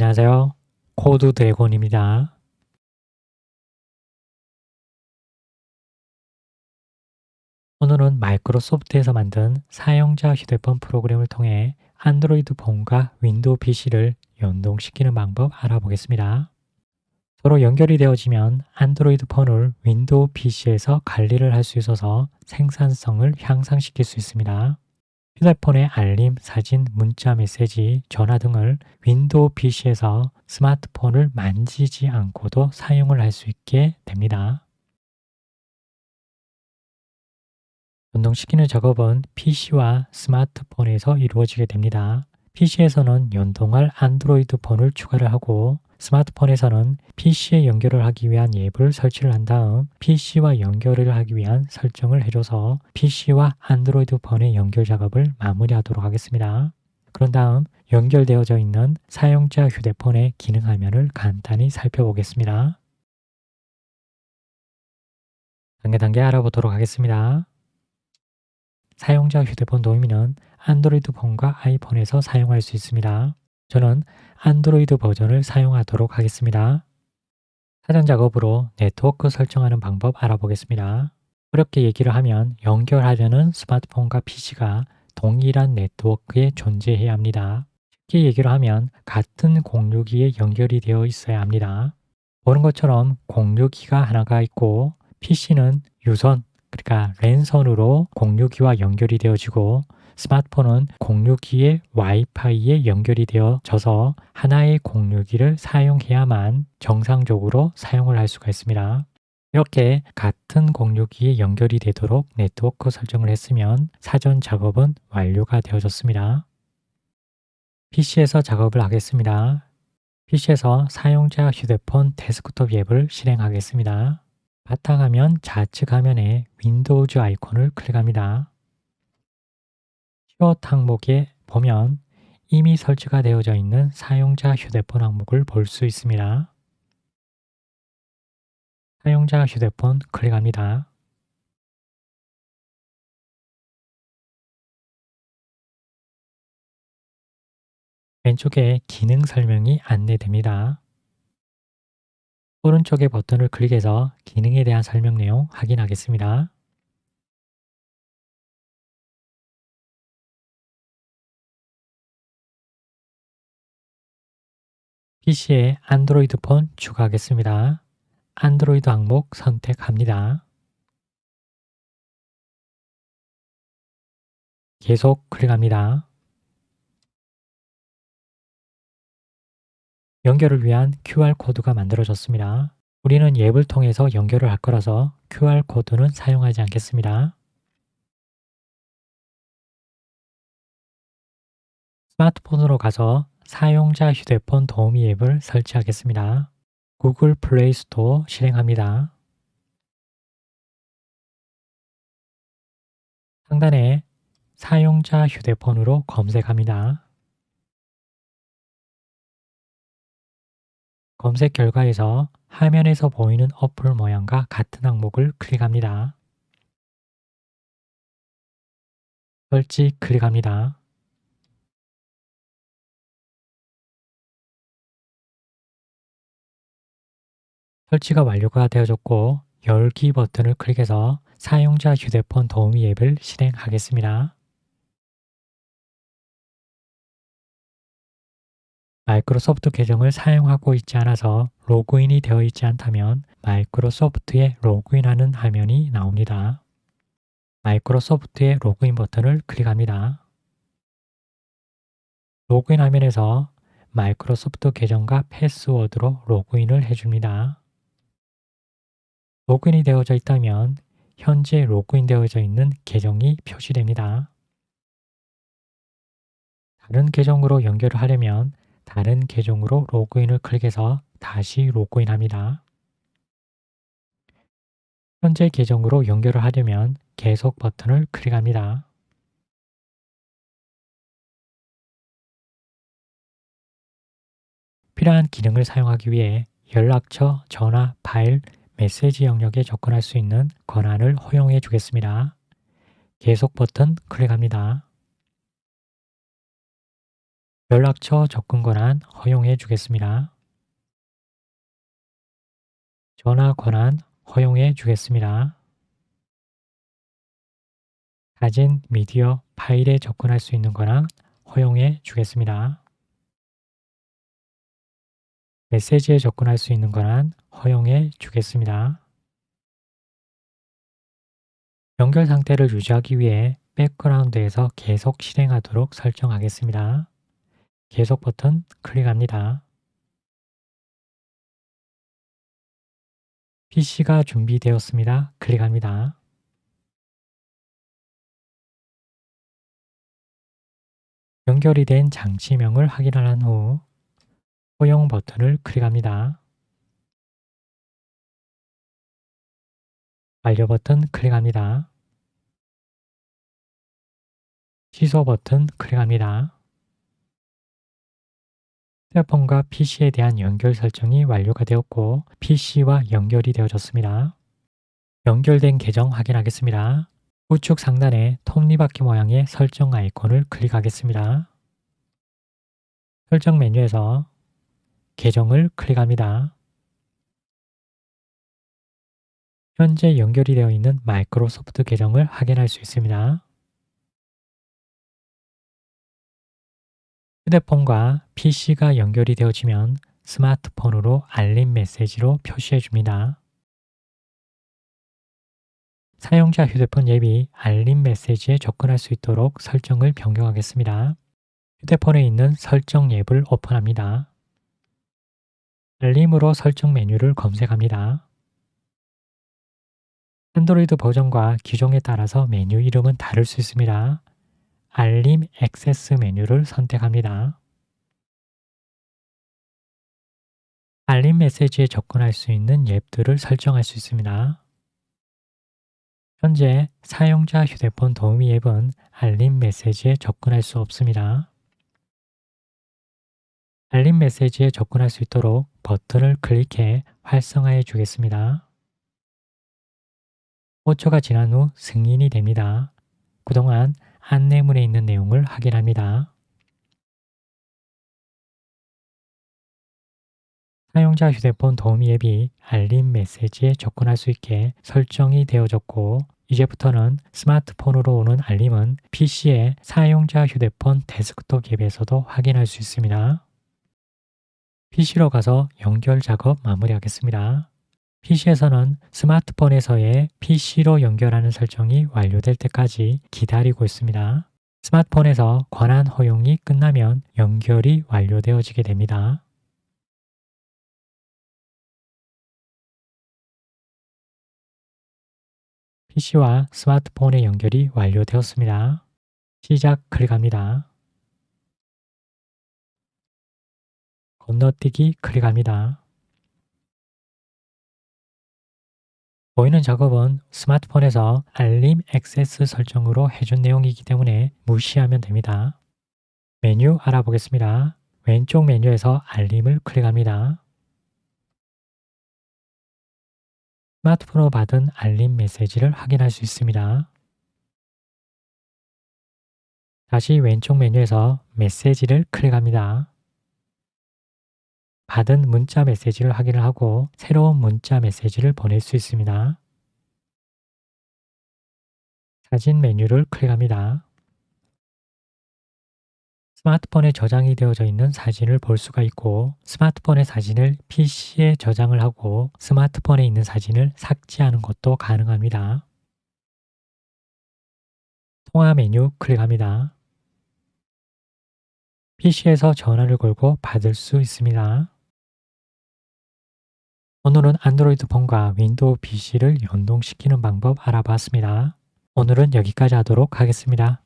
안녕하세요. 코드 드래곤입니다. 오늘은 마이크로소프트에서 만든 사용자 휴대폰 프로그램을 통해 안드로이드 폰과 윈도우 PC를 연동시키는 방법 알아보겠습니다. 서로 연결이 되어지면 안드로이드 폰을 윈도우 PC에서 관리를 할 수 있어서 생산성을 향상시킬 수 있습니다. 휴대폰의 알림, 사진, 문자 메시지, 전화 등을 윈도우 PC에서 스마트폰을 만지지 않고도 사용을 할 수 있게 됩니다. 연동시키는 작업은 PC와 스마트폰에서 이루어지게 됩니다. PC에서는 연동할 안드로이드 폰을 추가를 하고 스마트폰에서는 PC에 연결을 하기 위한 앱을 설치를 한 다음 PC와 연결을 하기 위한 설정을 해줘서 PC와 안드로이드 폰의 연결 작업을 마무리하도록 하겠습니다. 그런 다음 연결되어져 있는 사용자 휴대폰의 기능 화면을 간단히 살펴보겠습니다. 단계 단계 알아보도록 하겠습니다. 사용자 휴대폰 도우미는 안드로이드 폰과 아이폰에서 사용할 수 있습니다. 저는 안드로이드 버전을 사용하도록 하겠습니다. 사전 작업으로 네트워크 설정하는 방법 알아보겠습니다. 어렵게 얘기를 하면 연결하려는 스마트폰과 PC가 동일한 네트워크에 존재해야 합니다. 쉽게 얘기를 하면 같은 공유기에 연결이 되어 있어야 합니다. 보는 것처럼 공유기가 하나가 있고 PC는 유선, 그러니까 랜선으로 공유기와 연결이 되어지고 스마트폰은 공유기의 와이파이에 연결이 되어져서 하나의 공유기를 사용해야만 정상적으로 사용을 할 수가 있습니다. 이렇게 같은 공유기에 연결이 되도록 네트워크 설정을 했으면 사전 작업은 완료가 되어졌습니다. PC에서 작업을 하겠습니다. PC에서 사용자 휴대폰 데스크톱 앱을 실행하겠습니다. 바탕화면 좌측 화면에 윈도우즈 아이콘을 클릭합니다. 키워드 항목에 보면 이미 설치가 되어져 있는 사용자 휴대폰 항목을 볼 수 있습니다. 사용자 휴대폰 클릭합니다. 왼쪽에 기능 설명이 안내됩니다. 오른쪽의 버튼을 클릭해서 기능에 대한 설명 내용 확인하겠습니다. PC에 안드로이드 폰 추가하겠습니다. 안드로이드 항목 선택합니다. 계속 클릭합니다. 연결을 위한 QR코드가 만들어졌습니다. 우리는 앱을 통해서 연결을 할 거라서 QR코드는 사용하지 않겠습니다. 스마트폰으로 가서 사용자 휴대폰 도우미 앱을 설치하겠습니다. 구글 플레이 스토어 실행합니다. 상단에 사용자 휴대폰으로 검색합니다. 검색 결과에서 화면에서 보이는 어플 모양과 같은 항목을 클릭합니다. 설치 클릭합니다. 설치가 완료가 되어졌고 열기 버튼을 클릭해서 사용자 휴대폰 도우미 앱을 실행하겠습니다. 마이크로소프트 계정을 사용하고 있지 않아서 로그인이 되어 있지 않다면 마이크로소프트에 로그인하는 화면이 나옵니다. 마이크로소프트의 로그인 버튼을 클릭합니다. 로그인 화면에서 마이크로소프트 계정과 패스워드로 로그인을 해줍니다. 로그인이 되어져 있다면 현재 로그인 되어져 있는 계정이 표시됩니다. 다른 계정으로 연결을 하려면 다른 계정으로 로그인을 클릭해서 다시 로그인합니다. 현재 계정으로 연결을 하려면 계속 버튼을 클릭합니다. 필요한 기능을 사용하기 위해 연락처, 전화, 파일, 메시지 영역에 접근할 수 있는 권한을 허용해 주겠습니다. 계속 버튼 클릭합니다. 연락처 접근 권한 허용해 주겠습니다. 전화 권한 허용해 주겠습니다. 사진, 미디어, 파일에 접근할 수 있는 권한 허용해 주겠습니다. 메시지에 접근할 수 있는 권한 허용해 주겠습니다. 연결 상태를 유지하기 위해 백그라운드에서 계속 실행하도록 설정하겠습니다. 계속 버튼 클릭합니다. PC가 준비되었습니다. 클릭합니다. 연결이 된 장치명을 확인한 후 허용 버튼을 클릭합니다. 완료 버튼 클릭합니다. 취소 버튼 클릭합니다. 휴대폰과 PC에 대한 연결 설정이 완료가 되었고 PC와 연결이 되어졌습니다. 연결된 계정 확인하겠습니다. 우측 상단에 톱니바퀴 모양의 설정 아이콘을 클릭하겠습니다. 설정 메뉴에서 계정을 클릭합니다. 현재 연결이 되어 있는 마이크로소프트 계정을 확인할 수 있습니다. 휴대폰과 PC가 연결이 되어지면 스마트폰으로 알림 메시지로 표시해 줍니다. 사용자 휴대폰 앱이 알림 메시지에 접근할 수 있도록 설정을 변경하겠습니다. 휴대폰에 있는 설정 앱을 오픈합니다. 알림으로 설정 메뉴를 검색합니다. 안드로이드 버전과 기종에 따라서 메뉴 이름은 다를 수 있습니다. 알림 액세스 메뉴를 선택합니다. 알림 메시지에 접근할 수 있는 앱들을 설정할 수 있습니다. 현재 사용자 휴대폰 도우미 앱은 알림 메시지에 접근할 수 없습니다. 알림 메시지에 접근할 수 있도록 버튼을 클릭해 활성화해 주겠습니다. 5초가 지난 후 승인이 됩니다. 그동안 안내문에 있는 내용을 확인합니다. 사용자 휴대폰 도우미 앱이 알림 메시지에 접근할 수 있게 설정이 되어졌고 이제부터는 스마트폰으로 오는 알림은 PC의 사용자 휴대폰 데스크톱 앱에서도 확인할 수 있습니다. PC로 가서 연결 작업 마무리하겠습니다. PC에서는 스마트폰에서의 PC로 연결하는 설정이 완료될 때까지 기다리고 있습니다. 스마트폰에서 권한 허용이 끝나면 연결이 완료되어지게 됩니다. PC와 스마트폰의 연결이 완료되었습니다. 시작 클릭합니다. 건너뛰기 클릭합니다. 보이는 작업은 스마트폰에서 알림 액세스 설정으로 해준 내용이기 때문에 무시하면 됩니다. 메뉴 알아보겠습니다. 왼쪽 메뉴에서 알림을 클릭합니다. 스마트폰으로 받은 알림 메시지를 확인할 수 있습니다. 다시 왼쪽 메뉴에서 메시지를 클릭합니다. 받은 문자 메시지를 확인을 하고 새로운 문자 메시지를 보낼 수 있습니다. 사진 메뉴를 클릭합니다. 스마트폰에 저장이 되어져 있는 사진을 볼 수가 있고 스마트폰의 사진을 PC에 저장을 하고 스마트폰에 있는 사진을 삭제하는 것도 가능합니다. 통화 메뉴 클릭합니다. PC에서 전화를 걸고 받을 수 있습니다. 오늘은 안드로이드 폰과 윈도우 PC를 연동시키는 방법 알아봤습니다. 오늘은 여기까지 하도록 하겠습니다.